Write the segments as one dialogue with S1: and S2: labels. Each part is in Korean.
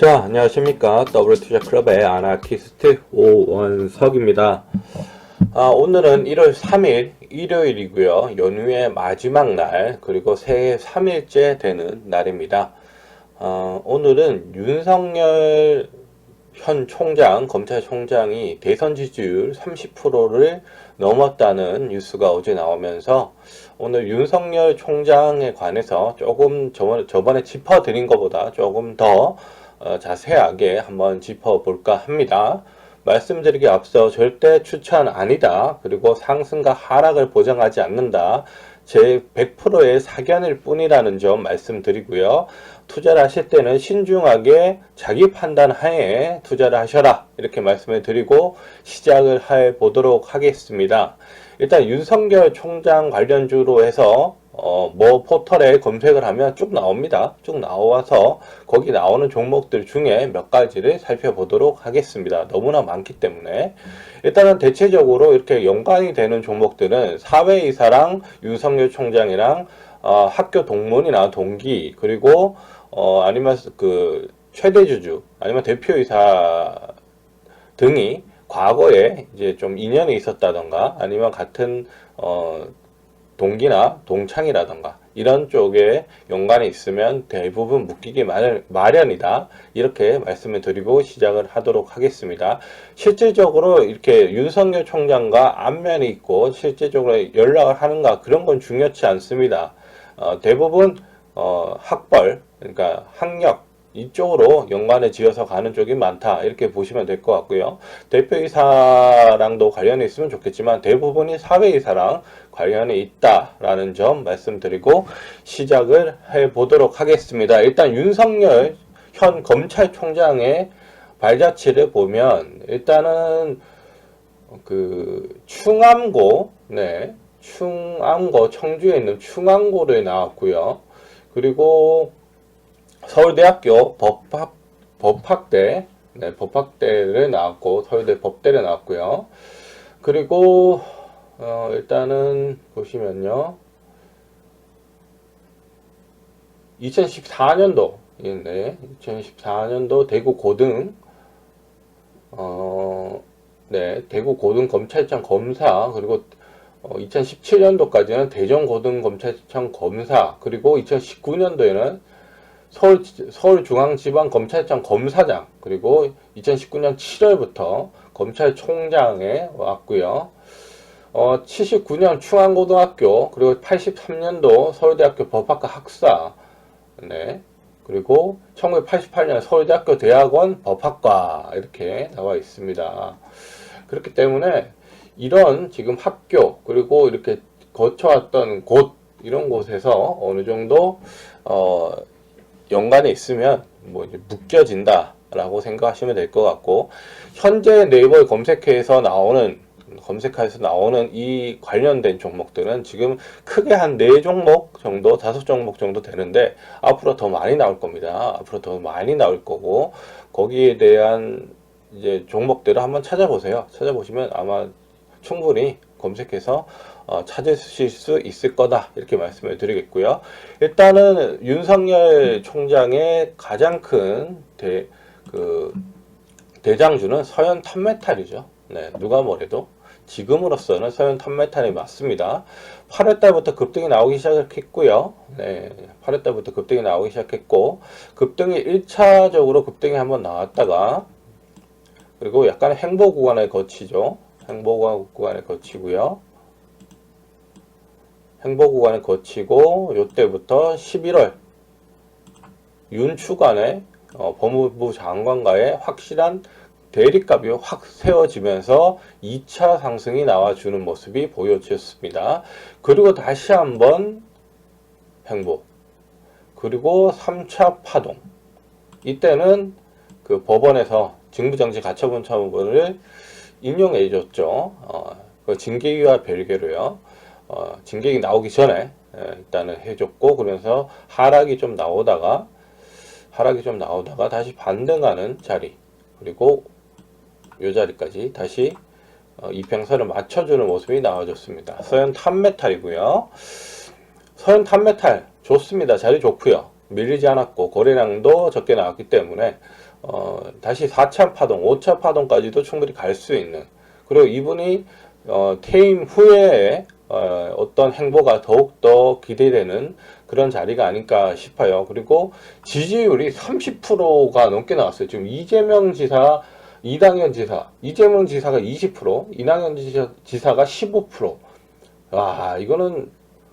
S1: 자, 안녕하십니까. W투자 클럽의 아나키스트 오원석입니다. 아, 오늘은 1월 3일 일요일이고요. 연휴의 마지막 날, 그리고 새해 3일째 되는 날입니다. 어, 오늘은 윤석열 현 총장, 검찰총장이 대선 지지율 30%를 넘었다는 뉴스가 어제 나오면서 오늘 윤석열 총장에 관해서 조금 저번, 저번에 짚어드린 것보다 조금 더 어, 자세하게 한번 짚어볼까 합니다. 말씀드리기 앞서 절대 추천 아니다. 그리고 상승과 하락을 보장하지 않는다. 제 100%의 사견일 뿐이라는 점 말씀드리고요. 투자를 하실 때는 신중하게 자기 판단 하에 투자를 하셔라. 이렇게 말씀을 드리고 시작을 해 보도록 하겠습니다. 일단 윤석열 총장 관련주로 해서 어, 뭐 포털에 검색을 하면 쭉 나옵니다. 쭉 나와서 거기 나오는 종목들 중에 몇 가지를 살펴보도록 하겠습니다. 너무나 많기 때문에 일단은 대체적으로 이렇게 연관이 되는 종목들은 사회이사랑 윤석열 총장이랑 어, 학교 동문이나 동기 그리고 어, 아니면 그 최대주주 아니면 대표이사 등이 과거에 이제 좀 인연이 있었다던가 아니면 같은 어, 동기나 동창이라던가 이런 쪽에 연관이 있으면 대부분 묶이기 마련, 마련이다. 이렇게 말씀을 드리고 시작을 하도록 하겠습니다. 실질적으로 이렇게 윤석열 총장과 안면이 있고 실제적으로 연락을 하는가 그런 건 중요치 않습니다. 어, 대부분 어, 학벌, 그러니까 학력, 이쪽으로 연관을 지어서 가는 쪽이 많다. 이렇게 보시면 될 것 같고요. 대표이사랑도 관련이 있으면 좋겠지만 대부분이 사회이사랑 관련이 있다라는 점 말씀드리고 시작을 해 보도록 하겠습니다. 일단 윤석열 현 검찰총장의 발자취를 보면 일단은 그 충암고 네 충암고 청주에 있는 충암고를 나왔고요. 그리고 서울대학교 법학, 법학대, 네, 법학대를 나왔고, 서울대 법대를 나왔고요. 그리고, 어, 일단은, 보시면요. 2014년도, 네, 2014년도 대구 고등, 어, 네, 대구 고등 검찰청 검사, 그리고 어, 2017년도까지는 대전 고등 검찰청 검사, 그리고 2019년도에는 서울, 서울중앙지방검찰청 검사장, 그리고 2019년 7월부터 검찰총장에 왔고요. 어, 79년 충안고등학교, 그리고 83년도 서울대학교 법학과 학사, 네. 그리고 1988년 서울대학교 대학원 법학과, 이렇게 나와 있습니다. 그렇기 때문에 이런 지금 학교, 그리고 이렇게 거쳐왔던 곳, 이런 곳에서 어느 정도, 어, 연관이 있으면 뭐 이제 묶여진다라고 생각하시면 될 것 같고 현재 네이버에 검색해서 나오는 검색해서 나오는 이 관련된 종목들은 지금 크게 한 네 종목 정도, 다섯 종목 정도 되는데 앞으로 더 많이 나올 겁니다. 앞으로 더 많이 나올 거고 거기에 대한 이제 종목들을 한번 찾아보세요. 찾아보시면 아마 충분히 검색해서 어, 찾으실 수 있을 거다 이렇게 말씀을 드리겠고요. 일단은 윤석열 총장의 가장 큰 대, 그, 대장주는 서현 탑메탈이죠. 네, 누가 뭐래도 지금으로서는 서현 탑메탈이 맞습니다. 8월달부터 급등이 나오기 시작했고요. 네, 8월달부터 급등이 나오기 시작했고 급등이 1차적으로 급등이 한번 나왔다가 그리고 약간 행보 구간을 거치죠. 행보 구간을 거치고요. 행보 구간을 거치고 요때부터 11월 윤추간에 어, 법무부 장관과의 확실한 대립값이 확 세워지면서 2차 상승이 나와주는 모습이 보여졌습니다. 그리고 다시 한번 행보 그리고 3차 파동 이때는 그 법원에서 직무정지 가처분 처분을 인용해 줬죠. 어, 그 징계위와 별개로요. 어, 징계기 나오기 전에 예, 일단은 해줬고 그러면서 하락이 좀 나오다가 하락이 좀 나오다가 다시 반등하는 자리 그리고 요 자리까지 다시 어, 이평선을 맞춰주는 모습이 나와줬습니다. 서현 탑메탈이고요. 서현 탑메탈 좋습니다. 자리 좋고요. 밀리지 않았고 거래량도 적게 나왔기 때문에 어, 다시 4차 파동, 5차 파동까지도 충분히 갈 수 있는 그리고 이분이 어, 퇴임 후에 어, 어떤 행보가 더욱더 기대되는 그런 자리가 아닐까 싶어요. 그리고 지지율이 30%가 넘게 나왔어요. 지금 이재명 지사, 이당현 지사, 이재명 지사가 20%, 이낙연 지사, 지사가 15%. 와, 이거는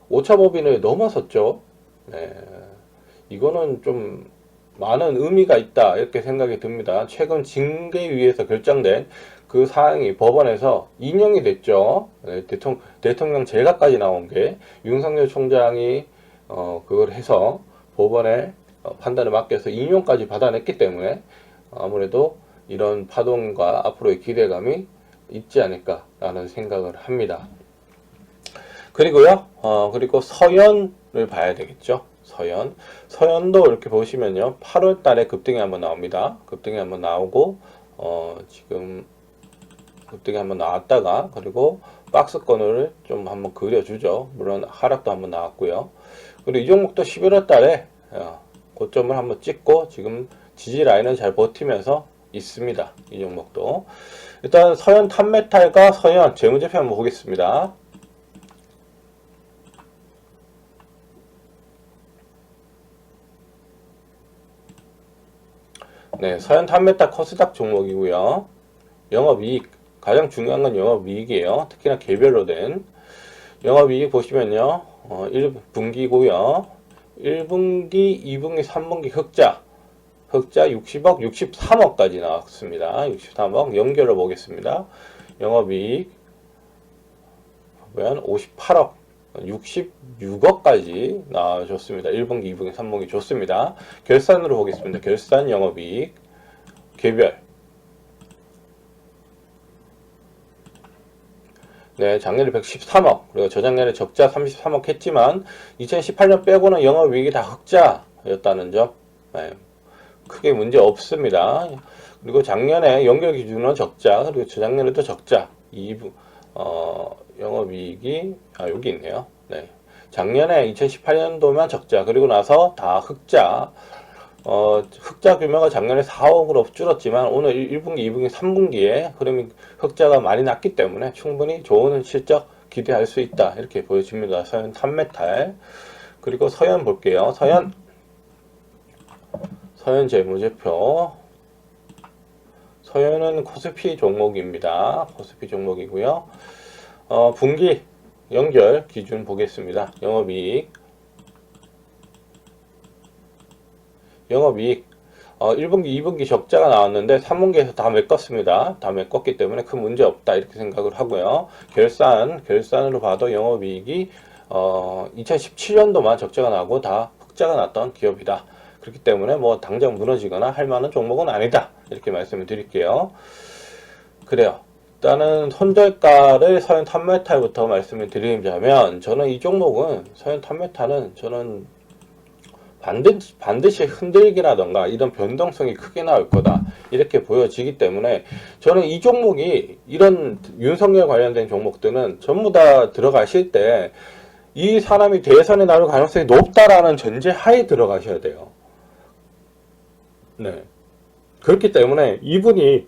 S1: 오차법인을 넘어섰죠. 네. 이거는 좀 많은 의미가 있다 이렇게 생각이 듭니다. 최근 징계위에서 결정된 그 사항이 법원에서 인용이 됐죠. 네, 대통령, 대통령 제가까지 나온 게 윤석열 총장이 어, 그걸 해서 법원에 어, 판단을 맡겨서 인용까지 받아냈기 때문에 아무래도 이런 파동과 앞으로의 기대감이 있지 않을까라는 생각을 합니다. 그리고요, 어, 그리고 서연을 봐야 되겠죠. 서연. 서연도 이렇게 보시면요. 8월 달에 급등이 한번 나옵니다. 급등이 한번 나오고, 어, 지금 급등이 한번 나왔다가, 그리고 박스권을 좀 한번 그려주죠. 물론 하락도 한번 나왔고요. 그리고 이 종목도 11월 달에, 어, 고점을 한번 찍고, 지금 지지 라인은 잘 버티면서 있습니다. 이 종목도. 일단 서현 탑메탈과 서현 재무제표 한번 보겠습니다. 네, 서현 탑메타 코스닥 종목이고요. 영업이익 가장 중요한 건 영업이익이에요. 특히나 개별로 된 영업이익 보시면요, 어, 1분기고요. 1분기, 2분기, 3분기 흑자 흑자 60억, 63억까지 나왔습니다. 63억 연결해 보겠습니다. 영업이익 보면 58억, 66억까지 나와줬습니다. 1분기, 2분기, 3분기 좋습니다. 결산으로 보겠습니다. 결산 영업이익 개별 네, 작년에 113억, 그리고 저작년에 적자 33억 했지만 2018년 빼고는 영업이익이 다 흑자였다는 점 네, 크게 문제 없습니다. 그리고 작년에 연결 기준은 적자, 그리고 저작년에도 적자. 2부, 어, 영업이익이, 아, 여기 있네요. 네. 작년에 2018년도면 적자, 그리고 나서 다 흑자. 어, 흑자 규모가 작년에 4억으로 줄었지만 오늘 1분기, 2분기, 3분기에 흐름이 흑자가 많이 났기 때문에 충분히 좋은 실적 기대할 수 있다. 이렇게 보여집니다. 서현 탑메탈. 그리고 서현 볼게요. 서현. 서현 재무제표. 서현은 코스피 종목입니다. 코스피 종목이고요. 어, 분기 연결 기준 보겠습니다. 영업이익. 영업이익. 어, 1분기, 2분기 적자가 나왔는데 3분기에서 다 메꿨습니다. 다 메꿨기 때문에 큰 문제 없다 이렇게 생각을 하고요. 결산, 결산으로 봐도 영업이익이 어, 2017년도만 적자가 나고 다 흑자가 났던 기업이다. 그렇기 때문에 뭐 당장 무너지거나 할 만한 종목은 아니다. 이렇게 말씀을 드릴게요. 그래요. 일단은 손절가를 서현 탑메탈부터 말씀을 드리자면 저는 이 종목은 서현 탑메탈은 저는 반드시, 반드시 흔들기라던가 이런 변동성이 크게 나올 거다 이렇게 보여지기 때문에 저는 이 종목이 이런 윤석열 관련된 종목들은 전부 다 들어가실 때 이 사람이 대선에 나올 가능성이 높다라는 전제 하에 들어가셔야 돼요. 네. 그렇기 때문에 이분이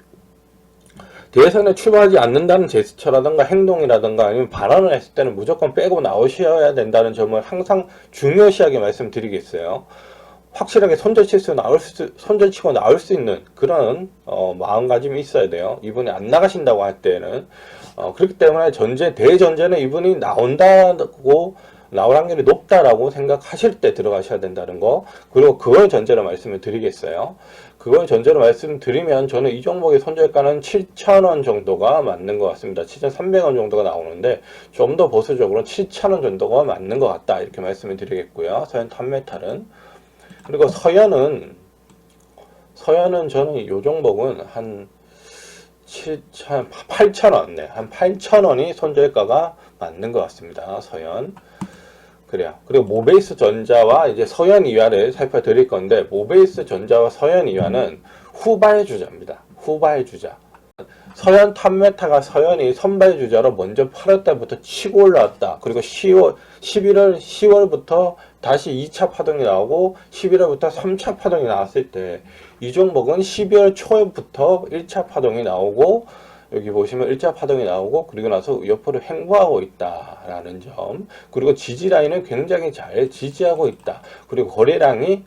S1: 대선에 출마하지 않는다는 제스처라든가 행동이라든가 아니면 발언을 했을 때는 무조건 빼고 나오셔야 된다는 점을 항상 중요시하게 말씀드리겠어요. 확실하게 손절칠 수 나올 수 손절치고 나올 수 있는 그런 어, 마음가짐이 있어야 돼요. 이분이 안 나가신다고 할 때는 어, 그렇기 때문에 전제 대전제는 이분이 나온다고 나올 확률이 높다라고 생각하실 때 들어가셔야 된다는 거 그리고 그걸 전제로 말씀을 드리겠어요. 그걸 전제로 말씀드리면 저는 이 종목의 손절가는 7,000원 정도가 맞는 것 같습니다. 7,300원 정도가 나오는데 좀 더 보수적으로 7,000원 정도가 맞는 것 같다 이렇게 말씀을 드리겠고요. 서현 탑메탈은 그리고 서현은 서현은 저는 이 종목은 한 7천, 8,000원, 네, 한 8,000원이 손절가가 맞는 것 같습니다. 서현. 그래요. 그리고 모베이스 전자와 이제 서현 이화를 살펴드릴 건데, 모베이스 전자와 서현 이화는 후발 주자입니다. 후발 주자. 서현 탑메타가 서현이 선발 주자로 먼저 8월 달부터 치고 올라왔다. 그리고 10월 11월 10월부터 다시 2차 파동이 나오고 11월부터 3차 파동이 나왔을 때 이 종목은 12월 초부터 1차 파동이 나오고 여기 보시면 1차 파동이 나오고 그리고 나서 옆으로 횡보하고 있다라는 점. 그리고 지지 라인은 굉장히 잘 지지하고 있다. 그리고 거래량이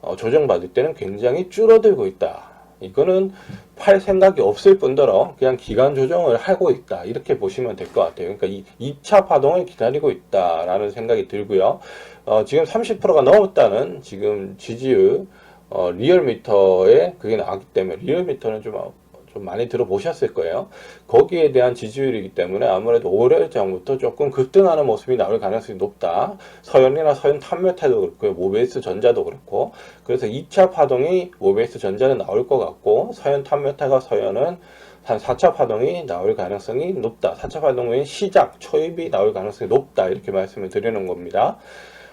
S1: 어, 조정받을 때는 굉장히 줄어들고 있다. 이거는 팔 생각이 없을 뿐더러 그냥 기간 조정을 하고 있다. 이렇게 보시면 될 것 같아요. 그러니까 이 2차 파동을 기다리고 있다라는 생각이 들고요. 어, 지금 30%가 넘었다는 지금 지지율 어, 리얼미터에 그게 나왔기 때문에 리얼미터는 좀, 어, 좀 많이 들어보셨을 거예요. 거기에 대한 지지율이기 때문에 아무래도 올해장부터 조금 급등하는 모습이 나올 가능성이 높다. 서현이나 서현 탑메탈도 그렇고요. 모베이스 전자도 그렇고. 그래서 2차 파동이 모베이스 전자는 나올 것 같고 서현 탑메탈과 서현은 한 4차 파동이 나올 가능성이 높다. 4차 파동의 시작, 초입이 나올 가능성이 높다. 이렇게 말씀을 드리는 겁니다.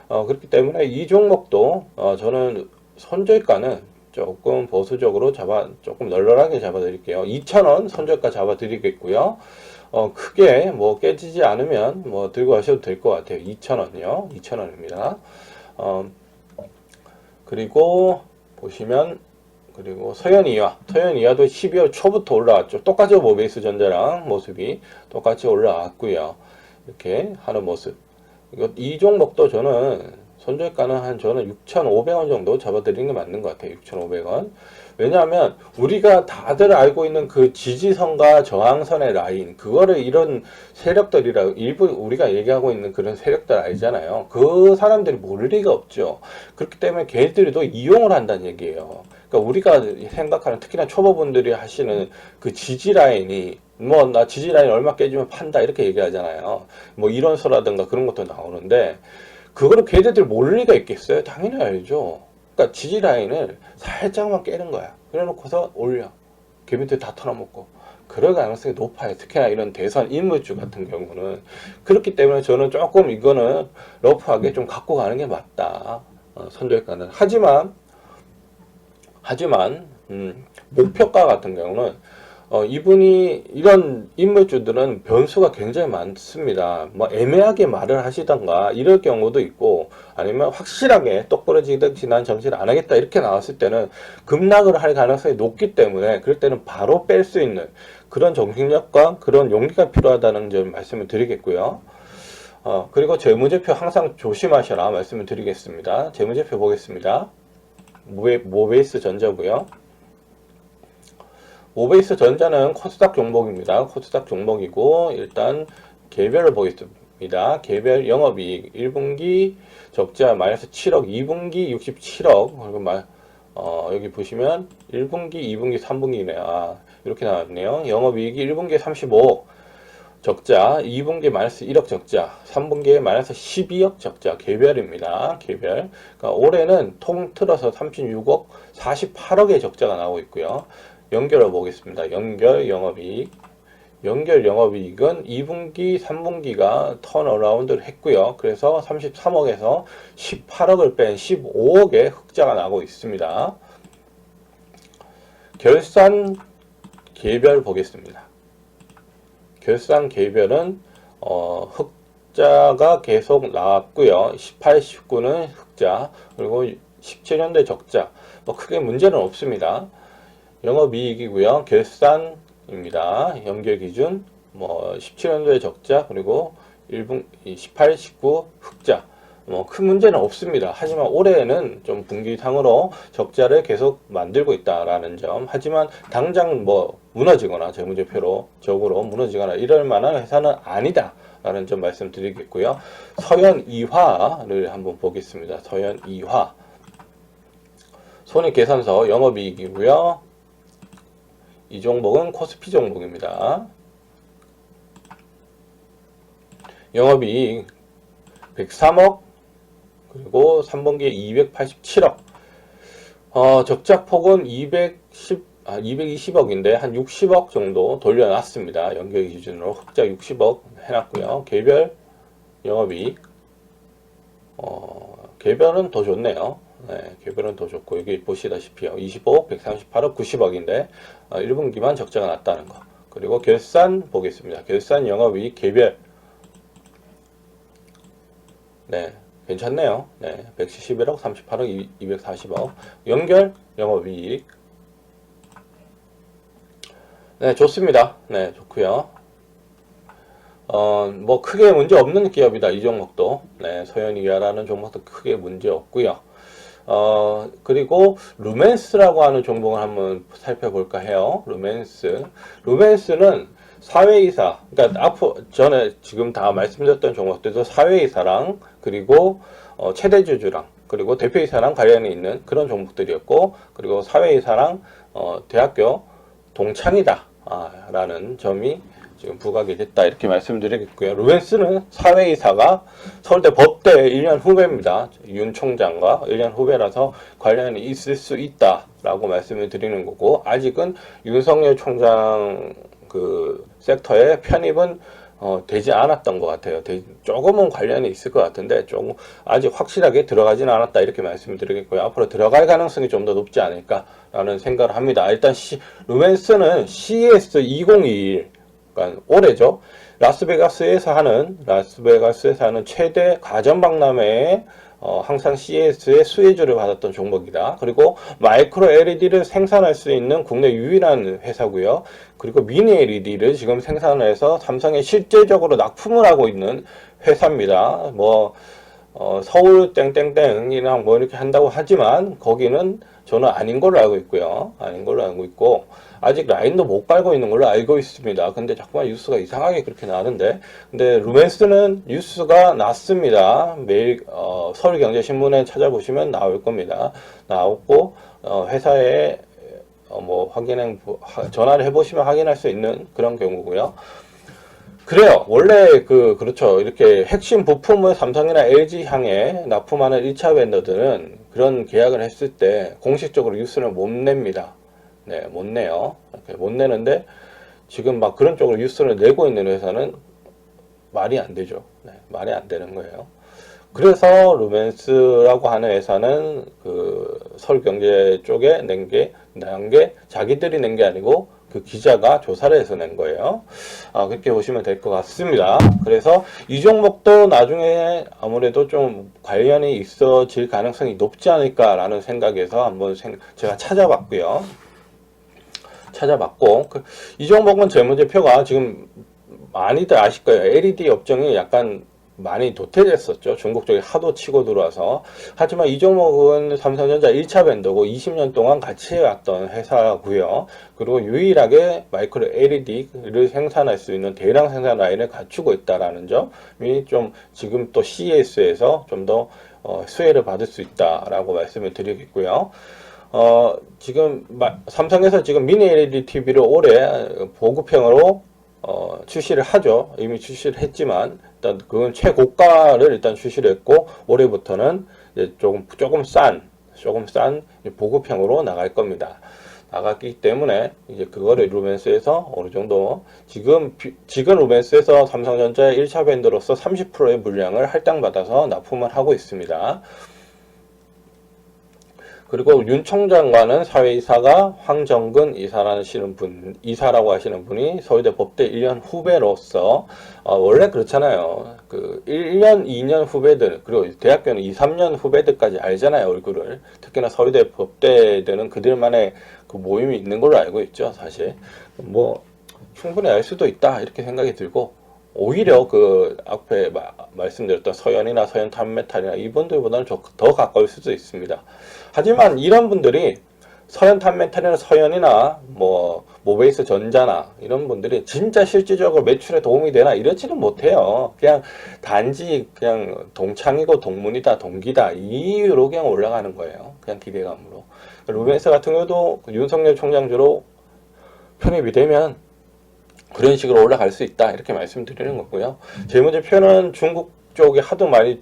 S1: 어, 그렇기 때문에 이 종목도 어, 저는 손절가는 조금 보수적으로 잡아 조금 널널하게 잡아 드릴게요. 2,000원 손절가 잡아 드리겠고요. 어, 크게 뭐 깨지지 않으면 뭐 들고 가셔도 될 것 같아요. 2,000원이요. 2,000원입니다. 어, 그리고 보시면 그리고 서현이와 서현이와도 12월 초부터 올라왔죠. 똑같이 모베이스 전자랑 모습이 똑같이 올라왔고요. 이렇게 하는 모습. 이 종목도 저는 손절가는 한 저는 6,500원 정도 잡아드리는 게 맞는 것 같아요. 6,500원. 왜냐하면 우리가 다들 알고 있는 그 지지선과 저항선의 라인, 그거를 이런 세력들이라 일부 우리가 얘기하고 있는 그런 세력들 알잖아요. 그 사람들이 모를 리가 없죠. 그렇기 때문에 걔들도 이용을 한다는 얘기예요. 그러니까 우리가 생각하는 특히나 초보분들이 하시는 그 지지 라인이 뭐나 지지 라인 얼마 깨지면 판다 이렇게 얘기하잖아요. 뭐 이론서라든가 그런 것도 나오는데 그거를 걔네들 모를 리가 있겠어요? 당연히 알죠. 그러니까 지지 라인을 살짝만 깨는 거야. 그래 놓고서 올려. 걔네들 다 털어먹고. 그럴 가능성이 높아요. 특히나 이런 대선 인물주 같은 경우는. 그렇기 때문에 저는 조금 이거는 러프하게 좀 갖고 가는 게 맞다. 어, 선절가는. 하지만, 하지만, 음, 목표가 같은 경우는 어, 이분이 이런 인물주들은 변수가 굉장히 많습니다. 뭐 애매하게 말을 하시던가 이럴 경우도 있고 아니면 확실하게 똑부러지듯이 난 정치를 안 하겠다 이렇게 나왔을 때는 급락을 할 가능성이 높기 때문에 그럴 때는 바로 뺄 수 있는 그런 정신력과 그런 용기가 필요하다는 점 말씀을 드리겠고요. 어, 그리고 재무제표 항상 조심하셔라 말씀을 드리겠습니다. 재무제표 보겠습니다. 모베, 모베이스 전자고요. 오베이스 전자는 코스닥 종목입니다. 코스닥 종목이고 일단 개별을 보겠습니다. 개별 영업이익 1분기 적자 마이너스 7억, 2분기 67억 그리고 말, 어, 여기 보시면 1분기, 2분기, 3분기네요. 아, 이렇게 나왔네요. 영업이익이 1분기에 35억 적자, 2분기에 마이너스 1억 적자, 3분기에 마이너스 12억 적자 개별입니다. 개별. 그러니까 올해는 통틀어서 36억, 48억의 적자가 나오고 있고요. 연결해 보겠습니다. 연결 영업이익. 연결 영업이익은 2분기, 3분기가 턴어라운드를 했고요. 그래서 33억에서 18억을 뺀 15억의 흑자가 나고 있습니다. 결산 개별 보겠습니다. 결산 개별은 어, 흑자가 계속 나왔고요. 18, 19는 흑자, 그리고 17년대 적자. 뭐 크게 문제는 없습니다. 영업이익이고요. 결산입니다. 연결 기준 뭐 17년도에 적자 그리고 1분 18, 19 흑자 뭐 큰 문제는 없습니다. 하지만 올해에는 좀 분기상으로 적자를 계속 만들고 있다라는 점. 하지만 당장 뭐 무너지거나 재무제표로 적으로 무너지거나 이럴 만한 회사는 아니다. 라는 점 말씀드리겠고요. 서현 이화를 한번 보겠습니다. 서현 이화. 손익계산서 영업이익이고요. 이 종목은 코스피 종목입니다. 영업이익 103억 그리고 3분기에 287억 어, 적자폭은 210, 아, 220억인데 한 60억 정도 돌려놨습니다. 연결 기준으로 흑자 60억 해놨고요. 개별 영업이익 어, 개별은 더 좋네요. 네, 개별은 더 좋고 여기 보시다시피요. 25억, 138억, 90억인데 어, 1분기만 적자가 났다는 거. 그리고 결산 보겠습니다. 결산 영업이익 개별. 네, 괜찮네요. 네, 171억, 38억, 240억. 연결 영업이익. 네, 좋습니다. 네, 좋고요. 어, 뭐 크게 문제 없는 기업이다. 이 종목도. 네, 서현이야라는 종목도 크게 문제 없고요. 어, 그리고 루멘스라고 하는 종목을 한번 살펴볼까 해요. 루멘스. 루멘스는 사회이사, 그러니까 앞으로 전에 지금 다 말씀드렸던 종목들도 사회이사랑 그리고 어, 최대주주랑 그리고 대표이사랑 관련이 있는 그런 종목들이었고 그리고 사회이사랑 어, 대학교 동창이다 아, 라는 점이 지금 부각이 됐다 이렇게 말씀드리겠고요. 루벤스는 사회이사가 서울대 법대 1년 후배입니다. 윤 총장과 1년 후배라서 관련이 있을 수 있다라고 말씀을 드리는 거고 아직은 윤석열 총장 그 섹터에 편입은 어, 되지 않았던 것 같아요. 되, 조금은 관련이 있을 것 같은데 조금 아직 확실하게 들어가지는 않았다 이렇게 말씀을 드리겠고요. 앞으로 들어갈 가능성이 좀 더 높지 않을까라는 생각을 합니다. 일단 시, 루멘스는 CES 2021 그러니까 올해죠. 라스베가스에서 하는 라스베가스에서 하는 최대 가전 박람회에 어, 항상 CES의 수혜주를 받았던 종목이다. 그리고 마이크로 LED를 생산할 수 있는 국내 유일한 회사고요. 그리고 미니 LED를 지금 생산해서 삼성에 실제적으로 납품을 하고 있는 회사입니다. 뭐 어, 서울 땡땡땡이랑 뭐 이렇게 한다고 하지만 거기는 저는 아닌 걸로 알고 있고요. 아닌 걸로 알고 있고 아직 라인도 못 깔고 있는 걸로 알고 있습니다. 근데 자꾸만 뉴스가 이상하게 그렇게 나는데 근데 루멘스는 뉴스가 났습니다. 매일 어, 서울경제신문에 찾아보시면 나올 겁니다. 나오고 어, 회사에 어, 뭐 확인해 전화를 해보시면 확인할 수 있는 그런 경우고요. 그래요. 원래 그 그렇죠. 이렇게 핵심 부품을 삼성이나 LG 향해 납품하는 1차 vendor들은 그런 계약을 했을 때 공식적으로 뉴스를 못 냅니다. 네, 못 내요. 이렇게 못 내는데 지금 막 그런 쪽으로 뉴스를 내고 있는 회사는 말이 안 되죠. 네, 말이 안 되는 거예요. 그래서 루멘스라고 하는 회사는 그 서울경제 쪽에 낸 게, 낸 게 자기들이 낸 게 아니고 그 기자가 조사를 해서 낸 거예요. 아, 그렇게 보시면 될 것 같습니다. 그래서 이 종목도 나중에 아무래도 좀 관련이 있어질 가능성이 높지 않을까라는 생각에서 한번 생, 제가 찾아봤고요. 찾아봤고, 그, 이 종목은 재무제표가 지금 많이들 아실 거예요. LED 업종이 약간 많이 도태됐었죠. 중국 쪽에 하도 치고 들어와서. 하지만 이 종목은 삼성전자 1차 밴더고 20년 동안 같이 해왔던 회사고요. 그리고 유일하게 마이크로 LED를 생산할 수 있는 대량 생산 라인을 갖추고 있다라는 점이 좀 지금 또 CES에서 좀더 어, 수혜를 받을 수 있다라고 말씀을 드리겠고요. 어, 지금 마, 삼성에서 지금 미니 LED TV를 올해 보급형으로 어, 출시를 하죠. 이미 출시를 했지만 일단 그건 최고가를 일단 출시를 했고 올해부터는 이제 조금 조금 싼 조금 싼 보급형으로 나갈 겁니다. 나갔기 때문에 이제 그거를 루멘스에서 어느 정도 지금 지금 루멘스에서 삼성전자의 1차 밴드로서 30%의 물량을 할당받아서 납품을 하고 있습니다. 그리고 윤 총장과는 사회이사가 황정근 이사라시는 분, 이사라고 하시는 분이 서울대 법대 1년 후배로서, 어, 원래 그렇잖아요. 그 1년, 2년 후배들, 그리고 대학교는 2, 3년 후배들까지 알잖아요, 얼굴을. 특히나 서울대 법대들은 그들만의 그 모임이 있는 걸로 알고 있죠, 사실. 뭐, 충분히 알 수도 있다, 이렇게 생각이 들고, 오히려 그 앞에 마, 말씀드렸던 서현이나 서현 탐메탈이나 이분들보다는 더 가까울 수도 있습니다. 하지만 이런 분들이 서현 탐메탈이나 서현이나 뭐 모베이스 전자나 이런 분들이 진짜 실질적으로 매출에 도움이 되나 이러지는 못해요. 그냥 단지 그냥 동창이고 동문이다 동기다 이유로 그냥 올라가는 거예요. 그냥 기대감으로. 루벤스 같은 경우도 윤석열 총장주로 편입이 되면 그런 식으로 올라갈 수 있다 이렇게 말씀드리는 거고요. 재무제표는 중국 쪽이 하도 많이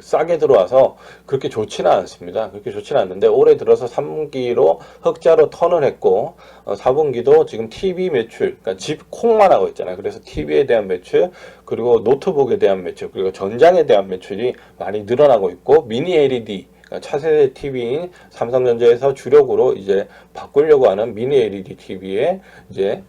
S1: 싸게 들어와서 그렇게 좋지는 않습니다. 그렇게 좋지는 않는데 올해 들어서 3기로 흑자로 턴을 했고 어, 4분기도 지금 TV 매출, 그러니까 집 콩만 하고 있잖아요. 그래서 TV에 대한 매출 그리고 노트북에 대한 매출 그리고 전장에 대한 매출이 많이 늘어나고 있고 미니 LED 그러니까 차세대 TV인 삼성전자에서 주력으로 이제 바꾸려고 하는 미니 LED TV에 이제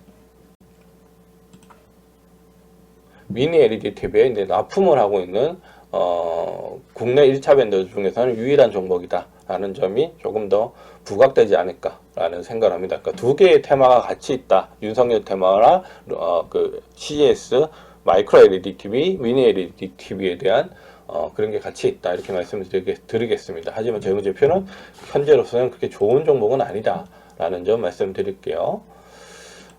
S1: 미니 LED TV에 이제 납품을 하고 있는 어, 국내 1차 밴더 중에서는 유일한 종목이다라는 점이 조금 더 부각되지 않을까라는 생각을 합니다. 그러니까 두 개의 테마가 같이 있다. 윤석열 테마나 어, 그 CES 마이크로 LED TV, 미니 LED TV에 대한 어, 그런 게 같이 있다 이렇게 말씀을 드리겠, 드리겠습니다. 하지만 재무제표는 현재로서는 그렇게 좋은 종목은 아니다라는 점 말씀드릴게요.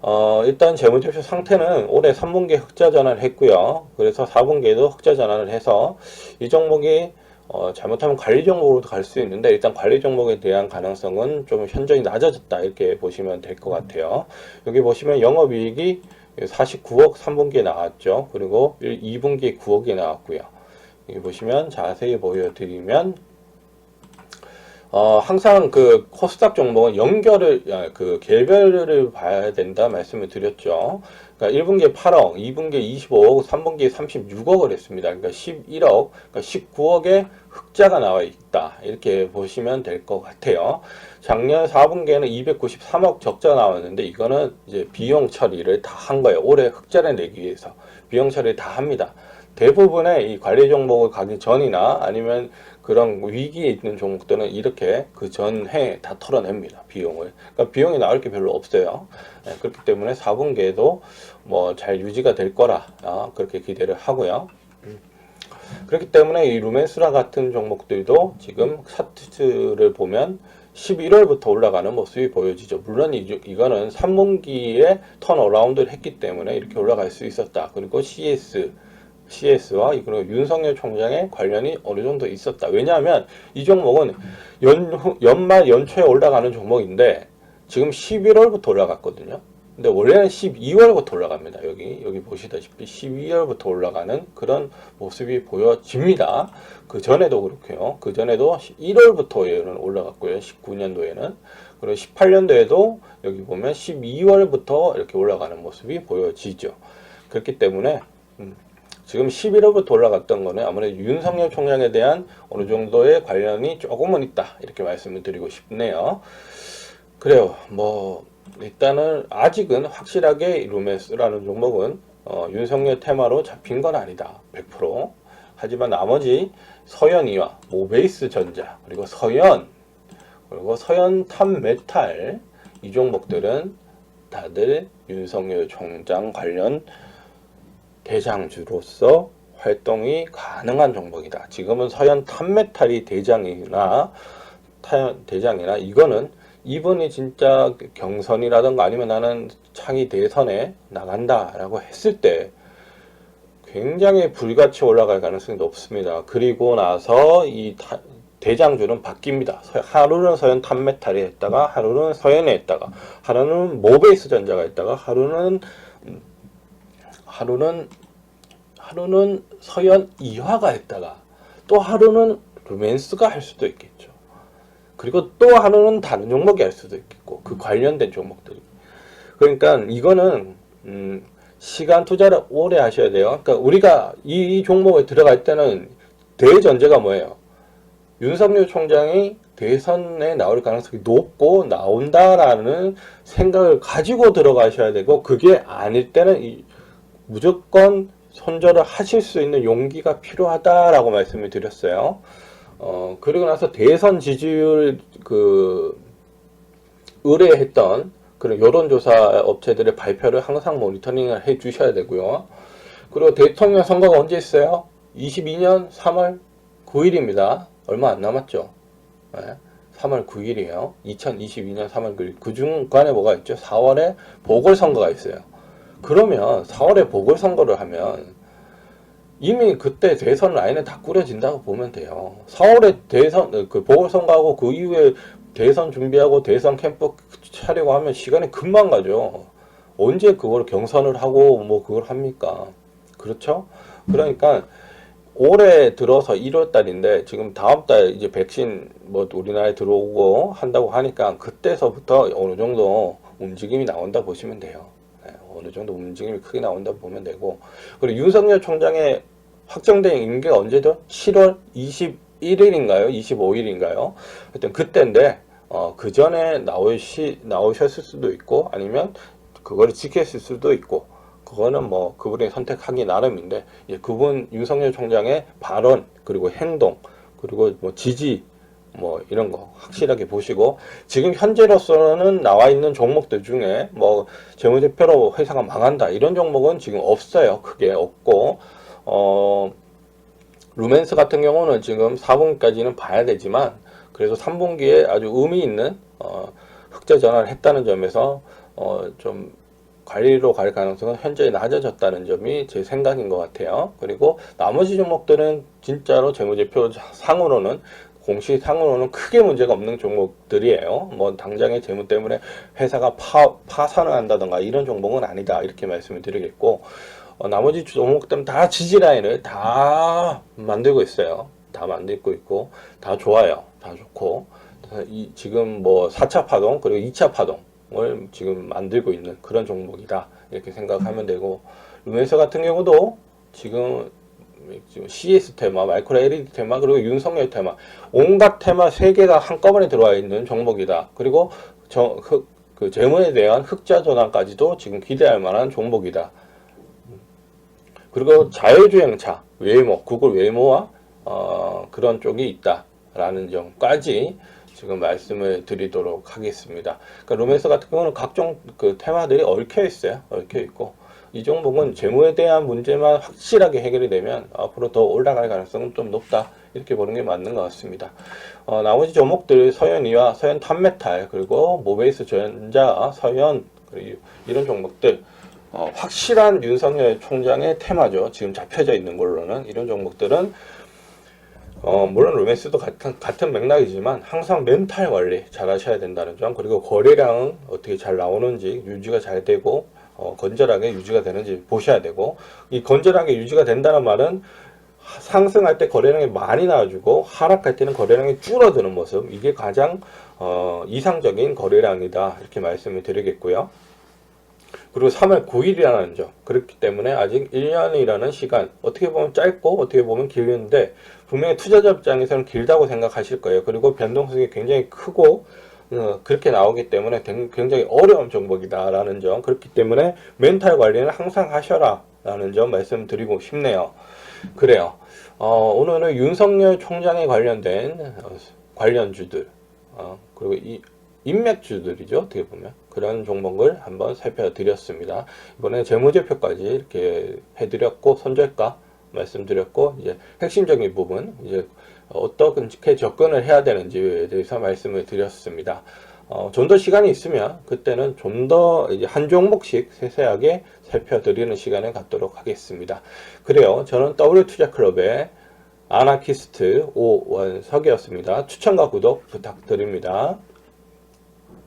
S1: 어, 일단 재무제표 상태는 올해 3분기에 흑자 전환을 했고요. 그래서 4분기에도 흑자 전환을 해서 이 종목이 어, 잘못하면 관리 종목으로도 갈 수 있는데 일단 관리 종목에 대한 가능성은 좀 현저히 낮아졌다 이렇게 보시면 될 것 같아요. 여기 보시면 영업이익이 49억 3분기에 나왔죠. 그리고 2분기에 9억이 나왔고요. 여기 보시면 자세히 보여드리면 어, 항상 그 코스닥 종목은 연결을, 아, 그 개별을 봐야 된다 말씀을 드렸죠. 그러니까 1분기에 8억, 2분기에 25억, 3분기에 36억을 했습니다. 그러니까 11억, 그러니까 19억의 흑자가 나와 있다. 이렇게 보시면 될 것 같아요. 작년 4분기에는 293억 적자 나왔는데 이거는 이제 비용 처리를 다 한 거예요. 올해 흑자를 내기 위해서 비용 처리를 다 합니다. 대부분의 이 관리 종목을 가기 전이나 아니면 그런 위기에 있는 종목들은 이렇게 그 전해 다 털어냅니다. 비용을. 그러니까 비용이 나올 게 별로 없어요. 예, 그렇기 때문에 4분기에도 뭐 잘 유지가 될 거라 아, 그렇게 기대를 하고요. 음. 그렇기 때문에 이 루멘스라 같은 종목들도 지금 차트를 보면 11월부터 올라가는 모습이 보여지죠. 물론 이, 이거는 3분기에 턴어라운드를 했기 때문에 이렇게 올라갈 수 있었다. 그리고 CS CS와 그리고 윤석열 총장의 관련이 어느 정도 있었다. 왜냐하면 이 종목은 연, 연말 연초에 올라가는 종목인데 지금 11월부터 올라갔거든요. 근데 원래는 12월부터 올라갑니다. 여기 여기 보시다시피 12월부터 올라가는 그런 모습이 보여집니다. 그 전에도 그렇고요. 그 전에도 1월부터 올라갔고요. 19년도에는 그리고 18년도에도 여기 보면 12월부터 이렇게 올라가는 모습이 보여지죠. 그렇기 때문에 음, 지금 11월부터 올라갔던 거는 아무래도 윤석열 총장에 대한 어느 정도의 관련이 조금은 있다. 이렇게 말씀을 드리고 싶네요. 그래요. 뭐, 일단은 아직은 확실하게 루메스라는 종목은 어, 윤석열 테마로 잡힌 건 아니다. 100%. 하지만 나머지 서현이와 모베이스 전자, 그리고 서현, 그리고 서현 탑메탈, 이 종목들은 다들 윤석열 총장 관련 대장주로서 활동이 가능한 종목이다. 지금은 서현 탑메탈이 대장이나 타, 대장이나 이거는 이번이 진짜 경선이라든가 아니면 나는 창의 대선에 나간다라고 했을 때 굉장히 불같이 올라갈 가능성이 높습니다. 그리고 나서 이 타, 대장주는 바뀝니다. 하루는 서현 탑메탈이 했다가 하루는 서현에 했다가 하루는 모베이스 전자가 했다가 하루는 하루는 하루는 서현 이화가 했다가 또 하루는 루멘스가 할 수도 있겠죠. 그리고 또 하루는 다른 종목이 할 수도 있겠고 그 관련된 종목들이. 그러니까 이거는 음, 시간 투자를 오래 하셔야 돼요. 그러니까 우리가 이, 이 종목에 들어갈 때는 대전제가 뭐예요? 윤석열 총장이 대선에 나올 가능성이 높고 나온다라는 생각을 가지고 들어가셔야 되고 그게 아닐 때는 이, 무조건 손절을 하실 수 있는 용기가 필요하다라고 말씀을 드렸어요. 어, 그리고 나서 대선 지지율 그 의뢰했던 그런 여론조사 업체들의 발표를 항상 모니터링을 해 주셔야 되고요. 그리고 대통령 선거가 언제 있어요? 22년 3월 9일입니다. 얼마 안 남았죠. 네. 3월 9일이에요. 2022년 3월 9일. 그 중간에 뭐가 있죠? 4월에 보궐선거가 있어요. 그러면 4월에 보궐선거를 하면 이미 그때 대선 라인에 다 꾸려진다고 보면 돼요. 4월에 대선 그 보궐선거하고 그 이후에 대선 준비하고 대선 캠프 차려고 하면 시간이 금방 가죠. 언제 그걸 경선을 하고 뭐 그걸 합니까? 그렇죠? 그러니까 올해 들어서 1월 달인데 지금 다음 달 이제 백신 뭐 우리나라에 들어오고 한다고 하니까 그때서부터 어느 정도 움직임이 나온다 보시면 돼요. 어느 정도 움직임이 크게 나온다 보면 되고 그리고 윤석열 총장의 확정된 임기가 언제죠? 7월 21일인가요? 25일인가요? 하여튼 그때인데 어, 그 전에 나오시 나오셨을 수도 있고 아니면 그거를 지켰을 수도 있고 그거는 뭐 그분이 선택하기 나름인데 이제 그분 윤석열 총장의 발언 그리고 행동 그리고 뭐 지지 뭐 이런 거 확실하게 보시고 지금 현재로서는 나와 있는 종목들 중에 뭐 재무제표로 회사가 망한다 이런 종목은 지금 없어요 크게 없고 어 루멘스 같은 경우는 지금 4분기까지는 봐야 되지만 그래도 3분기에 아주 의미 있는 어, 흑자 전환을 했다는 점에서 어, 좀 관리로 갈 가능성은 현재 낮아졌다는 점이 제 생각인 것 같아요. 그리고 나머지 종목들은 진짜로 재무제표 상으로는 공시 상으로는 크게 문제가 없는 종목들이에요. 뭐 당장의 재무 때문에 회사가 파, 파산을 한다던가 이런 종목은 아니다 이렇게 말씀을 드리겠고 어, 나머지 종목들은 다 지지 라인을 다 만들고 있어요. 다 만들고 있고 다 좋아요. 다 좋고 이 지금 뭐 4차 파동 그리고 2차 파동을 지금 만들고 있는 그런 종목이다 이렇게 생각하면 되고 루멘스 같은 경우도 지금 CS 테마, 마이크로 LED 테마, 그리고 윤석열 테마, 온갖 테마 세 개가 한꺼번에 들어와 있는 종목이다. 그리고 저, 흑, 그 재무에 대한 흑자 전환까지도 지금 기대할 만한 종목이다. 그리고 자율주행차, 웨이모, 구글 웨이모와 어, 그런 쪽이 있다라는 점까지 지금 말씀을 드리도록 하겠습니다. 그러니까 로맨스 같은 경우는 각종 그 테마들이 얽혀 있어요. 얽혀 있고 이 종목은 재무에 대한 문제만 확실하게 해결이 되면 앞으로 더 올라갈 가능성은 좀 높다 이렇게 보는 게 맞는 것 같습니다. 어, 나머지 종목들 서현이와 서현 탄메탈 그리고 모베이스 전자, 서현 그리고 이런 종목들 어, 확실한 윤석열 총장의 테마죠. 지금 잡혀져 있는 걸로는 이런 종목들은 어, 물론 로맨스도 같은, 같은 맥락이지만 항상 멘탈 관리 잘 하셔야 된다는 점 그리고 거래량은 어떻게 잘 나오는지 유지가 잘 되고 어, 건전하게 유지가 되는지 보셔야 되고 이 건전하게 유지가 된다는 말은 상승할 때 거래량이 많이 나와주고 하락할 때는 거래량이 줄어드는 모습 이게 가장 어, 이상적인 거래량이다 이렇게 말씀을 드리겠고요. 그리고 3월 9일이라는 점 그렇기 때문에 아직 1년이라는 시간 어떻게 보면 짧고 어떻게 보면 길는데 분명히 투자자 입장에서는 길다고 생각하실 거예요. 그리고 변동성이 굉장히 크고 어, 그렇게 나오기 때문에 굉장히 어려운 종목이다라는 점 그렇기 때문에 멘탈 관리는 항상 하셔라 라는 점 말씀드리고 싶네요. 그래요. 어, 오늘은 윤석열 총장에 관련된 어, 관련주들 어, 그리고 이 인맥주들이죠 어떻게 보면 그런 종목을 한번 살펴드렸습니다. 이번에 재무제표까지 이렇게 해드렸고 손절가 말씀드렸고 이제 핵심적인 부분 이제 어떻게 접근을 해야 되는지에 대해서 말씀을 드렸습니다. 어, 좀 더 시간이 있으면 그때는 좀 더 한 종목씩 세세하게 살펴드리는 시간을 갖도록 하겠습니다. 그래요. 저는 W투자클럽의 아나키스트 오원석이었습니다. 추천과 구독 부탁드립니다.